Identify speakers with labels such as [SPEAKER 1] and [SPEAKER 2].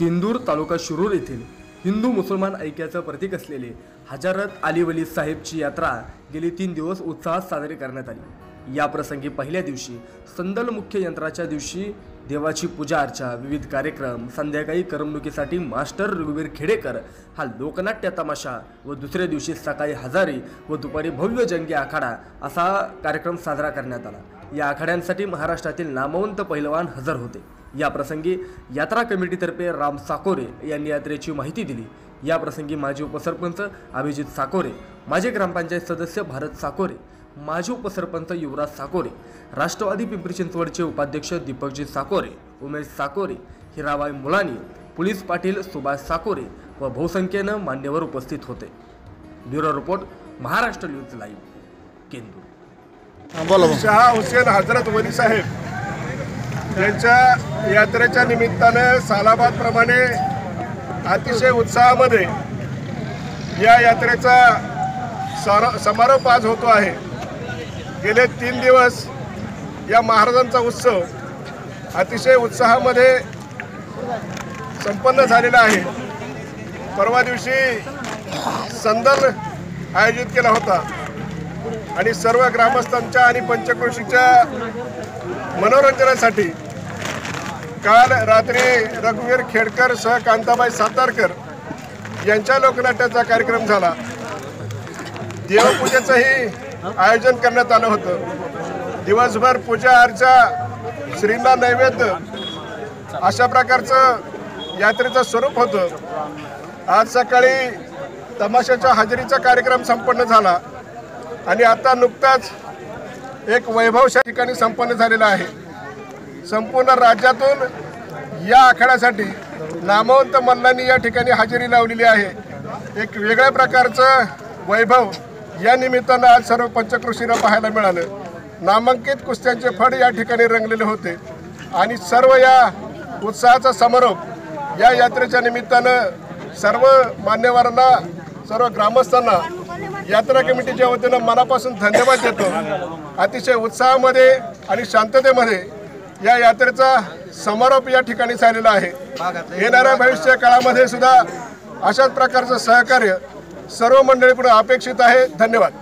[SPEAKER 1] किंदूर तालुका शिरूर येथील हिंदू मुसलमान ऐक्याचं प्रतीक असलेले हजारत अली वली साहेबची यात्रा गेली तीन दिवस उत्साहात साजरी करण्यात आली. या प्रसंगी पहिल्या दिवशी संदल मुख्य यंत्राच्या दिवशी देवाची पूजा अर्चा विविध कार्यक्रम संध्याकाळी करमणुकीसाठी मास्टर रघुवीर खेडेकर हा लोकनाट्य तमाशा व दुसऱ्या दिवशी सकाळी हजारी व दुपारी भव्य जंगी आखाडा असा कार्यक्रम साजरा करण्यात आला. या आखाड्यांसाठी महाराष्ट्रातील नामवंत पहिलवान हजर होते. या प्रसंगी यात्रा कमिटीतर्फे राम साकोरे यांनी यात्रेची माहिती दिली. या प्रसंगी माजी उपसरपंच अभिजित साकोरे माजी ग्रामपंचायत सदस्य भारत साकोरे माजी उपसरपंच युवराज साकोरे राष्ट्रवादी पिंपरी चिंचवडचे उपाध्यक्ष दीपकजी साकोरे उमेश साकोरे हिराबाई मुलानी पोलीस पाटील सुभाष साकोरे व बहुसंख्येनं मान्यवर उपस्थित होते. Bureau report Maharashtra news live Kendur.
[SPEAKER 2] Shah Hussain Hazrat वली साहेब यांच्या यात्रेच्या निमित्तानं सालाबादप्रमाणे अतिशय उत्साहामध्ये या यात्रेचा सार समारोप आज होतो आहे. गेले तीन दिवस या महाराजांचा उत्सव अतिशय उत्साहामध्ये संपन्न झालेला आहे. परवा दिवशी संदल आयोजित केला होता. आणि सर्व ग्रामस्थांच्या आणि पंचक्रोशीच्या मनोरंजनासाठी काल रात्री रघुवीर खेडकर सह कांताबाई सातारकर यांच्या लोकनाट्याचा कार्यक्रम झाला. देवपूजेचंही आयोजन करण्यात आलं होतं. दिवसभर पूजा अर्चा श्रींना नैवेद्य अशा प्रकारचं यात्रेचं स्वरूप होतं. आज सकाळी तमाशाच्या हजेरीचा कार्यक्रम संपन्न झाला. आणि आता नुकताच एक वैभवशा ठिकाणी संपन्न झालेला आहे. संपूर्ण राज्यातून या आखाड्यासाठी नामवंत मल्लांनी या ठिकाणी हजेरी लावलेली आहे. एक वेगळ्या प्रकारचं वैभव या निमित्तानं आज सर्व पंचकृषीला पाहायला मिळालं. नामांकित कुस्त्यांचे फड या ठिकाणी रंगलेले होते. आणि सर्व या उत्साहाचा समारोप या यात्रेच्या निमित्तानं सर्व मान्यवरांना सर्व ग्रामस्थांना यात्रा कमिटीच्या वतीनं मनापासून धन्यवाद देतो. अतिशय उत्साहामध्ये आणि शांततेमध्ये या यात्रेचा समारोप या ठिकाणी झालेला आहे. येणाऱ्या भविष्य काळामध्ये सुद्धा अशाच प्रकारचं सहकार्य सर्व मंडळीकडून अपेक्षित आहे. धन्यवाद.